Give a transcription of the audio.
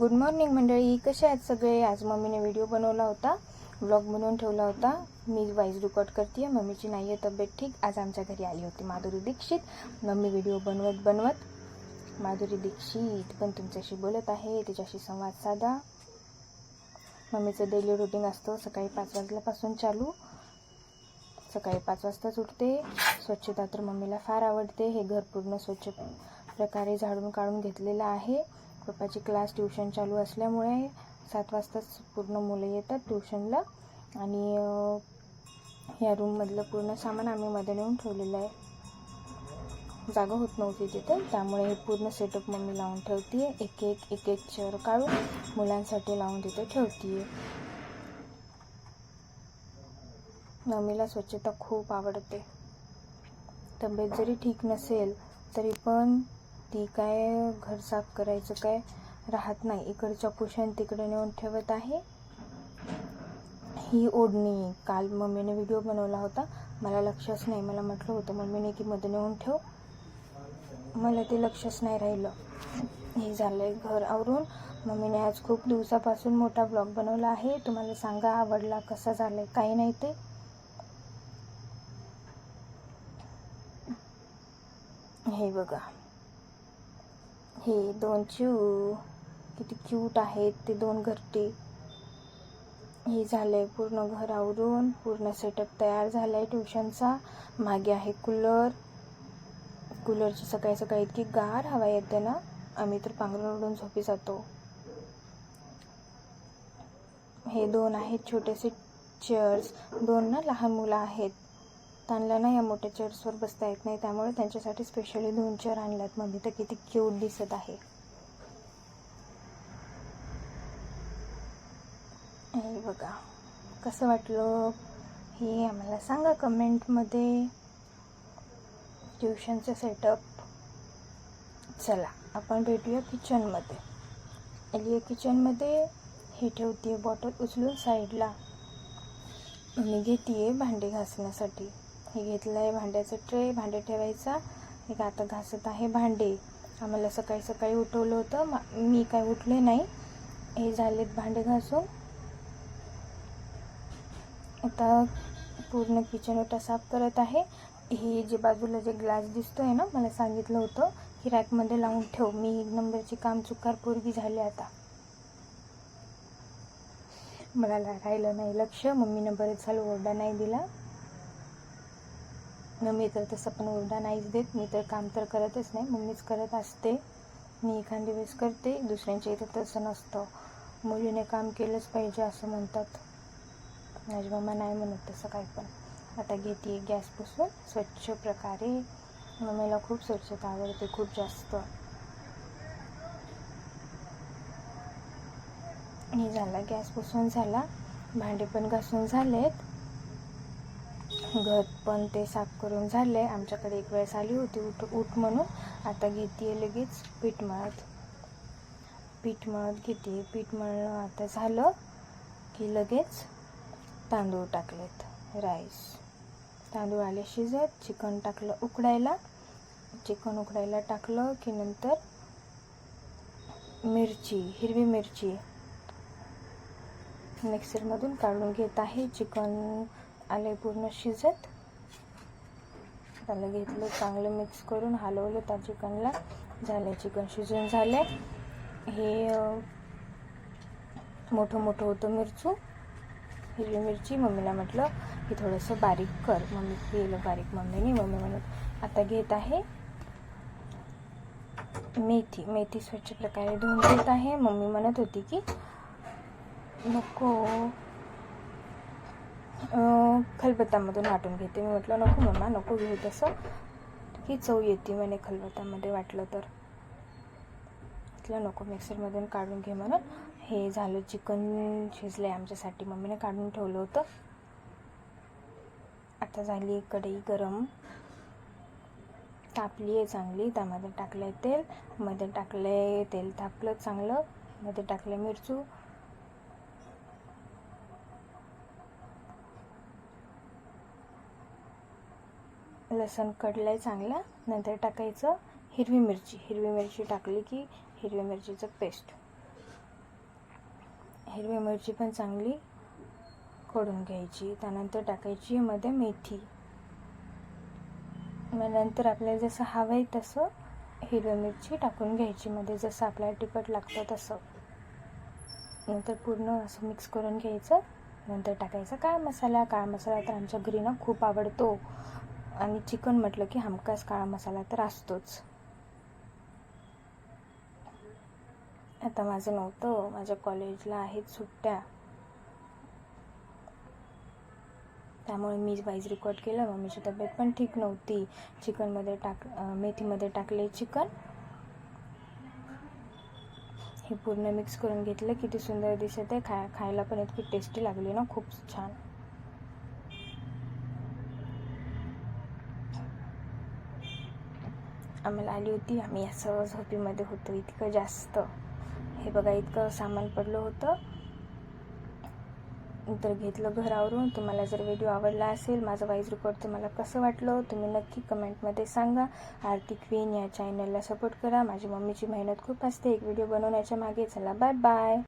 Good morning मंडळी. कसे आहेत सगळे? आज मम्मीने व्हिडिओ बनवला होता. व्लॉग बनवून ठेवला होता. मी वाईज रेकॉर्ड करते मम्मीची नाही आहे तब्येत ठीक. आज आमच्या घरी आली होती माधुरी दीक्षित. मम्मी व्हिडिओ बनवत बनवत. माधुरी दीक्षित पण तुमच्याशी बोलत आहे. तिच्याशी संवाद साधा. मम्मीचं डेली रुटीन असतं. सकाळी पाच वाजल्यापासून चालू. सकाळी पाच वाजताच उठते. स्वच्छता तर मम्मीला फार आवडते. हे घर पूर्ण स्वच्छ प्रकारे झाडून काढून घेतलेलं आहे. पप्पाची क्लास ट्युशन चालू असल्यामुळे सात वाजताच पूर्ण मुलं येतात ट्युशनला. आणि या रूममधलं पूर्ण सामान आम्ही मध्ये नेऊन ठेवलेलं आहे. जागा होत नव्हती तिथे त्यामुळे हे पूर्ण सेटअप मम्मी लावून ठेवते एक एक एक एक चेअर काढून मुलांसाठी लावून तिथे ठेवते मम्मीला स्वच्छता खूप आवडते. तब्येत जरी ठीक नसेल तरी पण ती काय घर साफ करायचं काय राहत नाही. इकडच्या कुशन तिकडे नेऊन ठेवत आहे. ही ओढणी काल मम्मीने व्हिडिओ बनवला होता. मला लक्षच नाही. मला म्हटलं होतं मम्मीने की मध्ये नेऊन ठेव. मला ते लक्षच नाही राहिलं. हे झालं आहे घर आवरून. मम्मीने आज खूप दिवसापासून मोठा ब्लॉग बनवला आहे. तुम्हाला सांगा आवडला कसा झाला आहे काही नाही ते? हे बघा. हे दोन चिव किती क्यूट आहेत ते दोन घरटे. हे झालं आहे पूर्ण घर आवरून पूर्ण सेटअप तयार झालाय ट्युशनचा मागे आहे कूलर कूलरची सकाळी सकाळी इतकी गार हवा येते ना आम्ही तर पांघरून उडून झोपी जातो. हे दोन आहेत छोटेसे चेअर्स दोन ना लहान मुलं आहेत. त्यांना ना या मोठ्या चेअर्सवर बसता येत नाही. त्यामुळे त्यांच्यासाठी स्पेशली दोन चेअर आणल्यात मम्मी. तर किती क्यूट दिसत आहे. बघा. कसं वाटलं हे आम्हाला सांगा कमेंटमध्ये. ट्युशनचं सेटअप चला आपण भेटूया किचनमध्ये आली किचनमध्ये हे ठेवते बॉटल उचलून साईडला मी घेते भांडे घासण्यासाठी. हे घेतलं आहे भांड्याचं ट्रे भांडे ठेवायचा. एक आता घासत आहे भांडे. आम्हाला सकाळी सकाळी उठवलं होतं. मा मी काय उठले नाही. हे झालेत भांडे घासून. आता पूर्ण किचन ओटा साफ करत आहे. ही जे बाजूला जे ग्लास दिसतो आहे ना मला सांगितलं होतं की रॅकमध्ये लावून ठेव. मी एक नंबरची काम चुकार पोरगी झाली आता. मला राहिलं नाही लक्ष. मम्मीनं बरेच झालं ओरडा नाही दिला. न मी तर तसं पण ओरडा नाहीच देत. मी तर काम तर करतच नाही. मम्मीच करत असते. मी एखादी वेळेस करते. दुसऱ्यांच्या इथं तसं नसतं. मुलीने काम केलंच पाहिजे असं म्हणतात. माझी मम्मा नाही म्हणत तसं काय पण. आता घेते गॅस पुसून. स्वच्छ प्रकारे. मम्मीला खूप स्वच्छता आवडते खूप जास्त. हे झाला. गॅस पुसून झाला. भांडे पण घासून झालेत. घर पण ते साफ करून झाले. आमच्याकडे एक वेळेस आली होती उठ उठ म्हणून. आता घेते लगेच पीठ मळत. पीठ मळत घेते पीठ मळणं आता झालं की लगेच तांदूळ टाकलेत. राईस. तांदूळ आले शिजत चिकन टाकलं उकडायला. चिकन उकडायला टाकलं की नंतर मिरची हिरवी मिरची. मिक्सरमधून काढून घेत आहे. चिकन आले पूर्ण शिजत. त्याला घेतलं चांगलं मिक्स करून हलवलं त्या चिकनला. झालं चिकन शिजून झाले हे मोठं मोठं होतं मिरचू. हिरवी मिरची मम्मीला म्हटलं की थोडंसं बारीक कर. मम्मी केलं बारीक मम्मीने मम्मी म्हणत आता घेत आहे. मेथी मेथी स्वच्छ प्रकारे धुवून घेत आहे. मम्मी म्हणत होती की नको. खलबत्तामधून वाटून घेते. मी म्हटलं नको मम्मा नको घेऊ तसं. ही चव येते म्हणे खलबत्तामध्ये वाटलं तर. म्हटलं नको मिक्सरमधून काढून घे म्हणून. हे झालं चिकन शिजलं आहे आमच्यासाठी. मम्मीने काढून ठेवलं होतं. आता झाली कढई गरम. तापली आहे चांगली. त्यामध्ये टाकलं आहे तेल. मध्ये टाकलं आहे तेल तापलं चांगलं. मध्ये टाकलं मिरचू. लसण कडलं आहे चांगला नंतर टाकायचं हिरवी मिरची. हिरवी मिरची टाकली की हिरवी मिरचीचं पेस्ट हिरवी मिरची पण चांगली खोडून घ्यायची. त्यानंतर टाकायची मध्ये मेथी. मग नंतर आपल्याला जसं हवं आहे तसं हिरवी मिरची टाकून घ्यायची मध्ये. जसं आपल्याला तिखट लागतं तसं. नंतर पूर्ण असं मिक्स करून घ्यायचं. नंतर टाकायचा काळा मसाला. काळा मसाला तर आमच्या घरी ना खूप आवडतो. आणि चिकन म्हटलं की हमखास काळा मसाला तर असतोच. आता माझं नव्हतं माझ्या कॉलेजला आहेत सुट्ट्या. त्यामुळे मी वाईज रेकॉर्ड केलं मम्मीची तब्येत पण ठीक नव्हती. चिकनमध्ये टाक मेथीमध्ये टाकले चिकन. हे पूर्ण मिक्स करून घेतलं किती सुंदर दिसत आहे. खाय खायला पण इतकी टेस्टी लागली ना खूप छान. आम्हाला आली होती. आम्ही असं झोपीमध्ये होतो. इतकं जास्त. हे बघा इतकं सामान पडलं होतं. तर घेतलं घरावरून. तुम्हाला जर व्हिडिओ आवडला असेल माझं वाईज रेकॉर्ड तुम्हाला कसं वाटलं तुम्ही नक्की कमेंटमध्ये सांगा. आरती क्वीन या चॅनलला सपोर्ट करा. माझी मम्मीची मेहनत खूप असते. एक व्हिडिओ बनवण्याच्या मागे चला. Bye bye